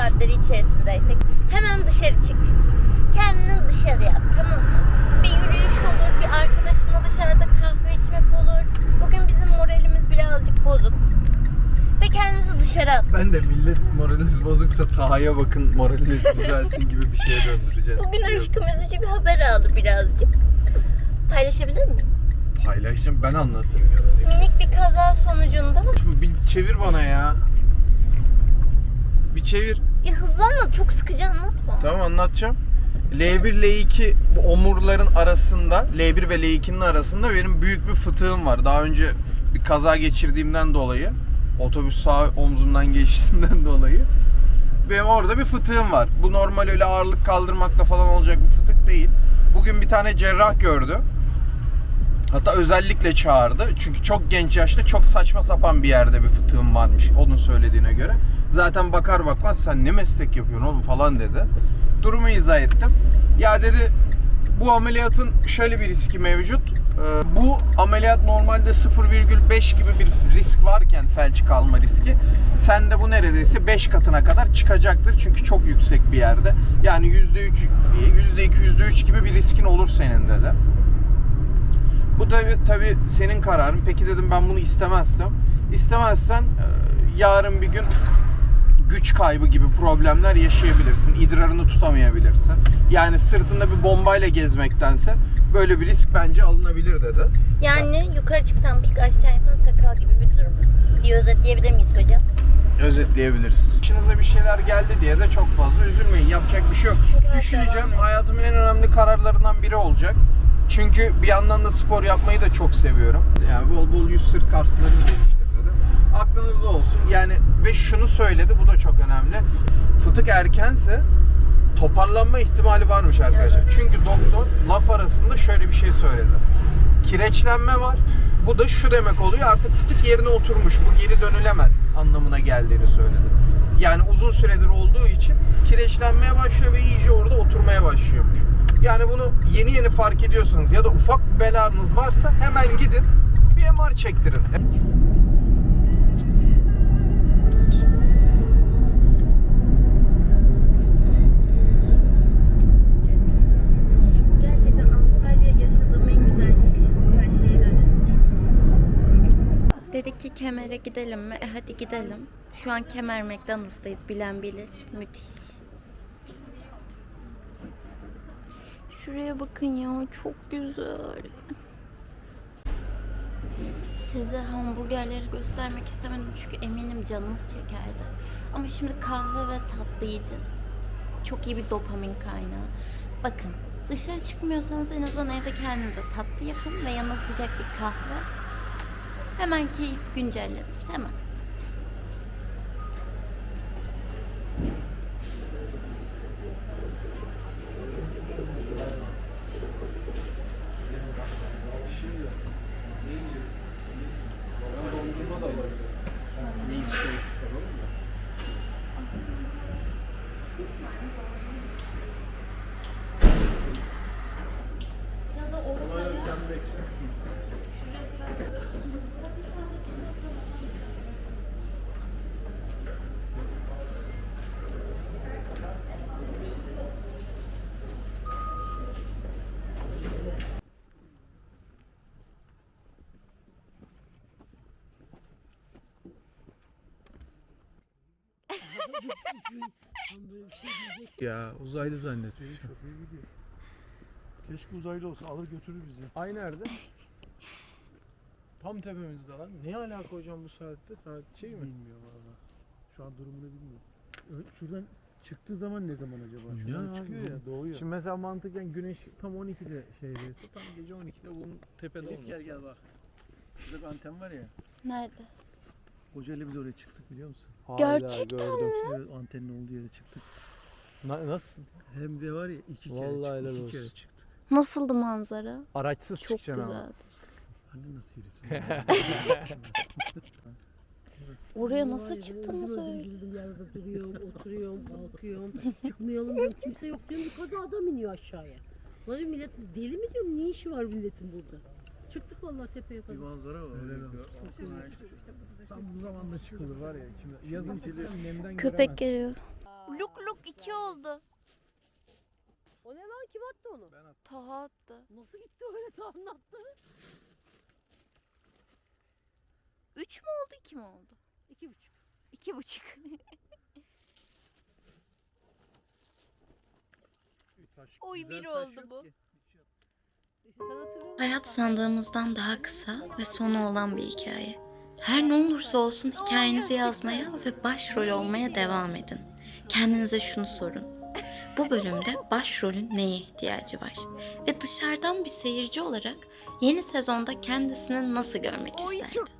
saatleri içerisindeysek hemen dışarı çık. Kendini dışarıya at tamam mı? Bir yürüyüş olur, bir arkadaşına dışarıda kahve içmek olur. Bugün bizim moralimiz birazcık bozuk. Ve kendimizi dışarı at. Ben de millet moraliniz bozuksa Taha'ya bakın moraliniz düzelsin gibi bir şeye döndüreceğim. Bugün aşkım üzücü bir haber aldı birazcık. Paylaşabilir miyim? Paylaşacağım ben anlatırım ya. Minik bir kaza sonucunda Şimdi bir çevir bana ya. Bir çevir. ya hızlanma çok sıkıcı anlatma. Tamam anlatacağım. L1 L2 bu omurların arasında L1 ve L2'nin arasında benim büyük bir fıtığım var. Daha önce bir kaza geçirdiğimden dolayı otobüs sağ omzumdan geçtiğinden dolayı benim orada bir fıtığım var. Bu normal öyle ağırlık kaldırmakla falan olacak bir fıtık değil. Bugün bir tane cerrah gördü. Hatta özellikle çağırdı. Çünkü çok genç yaşta çok saçma sapan bir yerde bir fıtığım varmış onun söylediğine göre. Zaten bakar bakmaz sen ne meslek yapıyorsun oğlum falan dedi. Durumu izah ettim. Ya dedi bu ameliyatın şöyle bir riski mevcut. Ee, Bu ameliyat normalde 0,5 gibi bir risk varken felç kalma riski. Sende bu neredeyse 5 katına kadar çıkacaktır. Çünkü çok yüksek bir yerde. Yani %3, %2, %3 gibi bir riskin olur senin dedi. Bu tabi tabi senin kararın. Peki dedim ben bunu istemezsem. İstemezsen e, yarın bir gün güç kaybı gibi problemler yaşayabilirsin. İdrarını tutamayabilirsin. Yani sırtında bir bombayla gezmektense böyle bir risk bence alınabilir dedi. Yani yukarı çıksan bir aşağı insan sakal gibi bir durum diye özetleyebilir miyiz hocam? Özetleyebiliriz. Başınıza bir şeyler geldi diye de çok fazla üzülmeyin. Yapacak bir şey yok. Çünkü Düşüneceğim. Hayatımın en önemli kararlarından biri olacak. Çünkü bir yandan da spor yapmayı da çok seviyorum. Yani bol bol yüz sırt kaslarını geliştir dedim. Aklınızda olsun. Yani ve şunu söyledi bu da çok önemli. Fıtık erkense toparlanma ihtimali varmış arkadaşlar. Evet. Çünkü doktor laf arasında şöyle bir şey söyledi. Kireçlenme var. Bu da şu demek oluyor artık fıtık yerine oturmuş. Bu geri dönülemez anlamına geldiğini söyledi. Yani uzun süredir olduğu için kireçlenmeye başlıyor ve iyice orada oturmaya başlıyormuş. Yani bunu yeni yeni fark ediyorsanız ya da ufak bir belanız varsa hemen gidin bir MR çektirin. Gerçekten Antalya yaşadığım en güzel. Her şeyin önemli. Dedik ki Kemer'e gidelim mi? E hadi gidelim. Şu an Kemer McDonald's'tayız. Bilen bilir. Müthiş. Şuraya bakın ya. Çok güzel. Size hamburgerleri göstermek istemedim çünkü eminim canınız çekerdi. Ama şimdi kahve ve tatlı yiyeceğiz. Çok iyi bir dopamin kaynağı. Bakın dışarı çıkmıyorsanız en azından evde kendinize tatlı yapın ve yanına sıcak bir kahve. Hemen keyif güncellenir. Hemen. Tam böyle bir şey diyecek. Ya uzaylı zannetmiş. Keşke uzaylı olsa alır götürür bizi. Ay nerede? Tam tepemizde lan. Ne alaka hocam bu saatte? Saat şey mi? Bilmiyorum valla. Şu an durumunu bilmiyorum. Ö- Şuradan çıktığı zaman ne zaman acaba? Şuradan Ya çıkıyor abi, ya doğuyor. Şimdi mesela mantıken güneş tam 12'de şeydeyse tam gece 12'de bunun tepede Elif olması gel gel bak. Şurada bir anten var ya. Nerede? Kocaeli biz oraya çıktık biliyor musun? Hala Gerçekten gördüm. Evet, antenin olduğu yere çıktık. Na- nasıl? Hem de var ya iki kere Vallahi helal çıktık. iki kere çıktık. Nasıldı manzara? Araçsız Çok çıkacaksın ama. güzeldi. Anne nasıl yürüsün? Oraya nasıl çıktınız öyle? Yerde duruyorum, oturuyorum, kalkıyorum. Çıkmayalım diyorum. Kimse yok diyorum. Yukarıda adam iniyor aşağıya. Lan diyorum, millet deli mi diyorum? Ne işi var milletin burada? Çıktık vallahi tepeye bir kadar. manzara var. Öyle bir- Tam bu zamanda çıkılır var ya. Şimdi yazın çıksam nemden Köpek geliyor. Luk luk iki oldu. O ne lan kim attı onu? Ben attım. Taha attı. Nasıl gitti öyle tahmin attı? Üç mü oldu iki mi oldu? İki buçuk. İki buçuk. Taş, Oy, bir oldu bu. ki. Hayat sandığımızdan daha kısa ve sonu olan bir hikaye. Her ne olursa olsun hikayenizi yazmaya ve başrol olmaya devam edin. Kendinize şunu sorun. Bu bölümde başrolün neye ihtiyacı var? Ve dışarıdan bir seyirci olarak yeni sezonda kendisini nasıl görmek isterdi?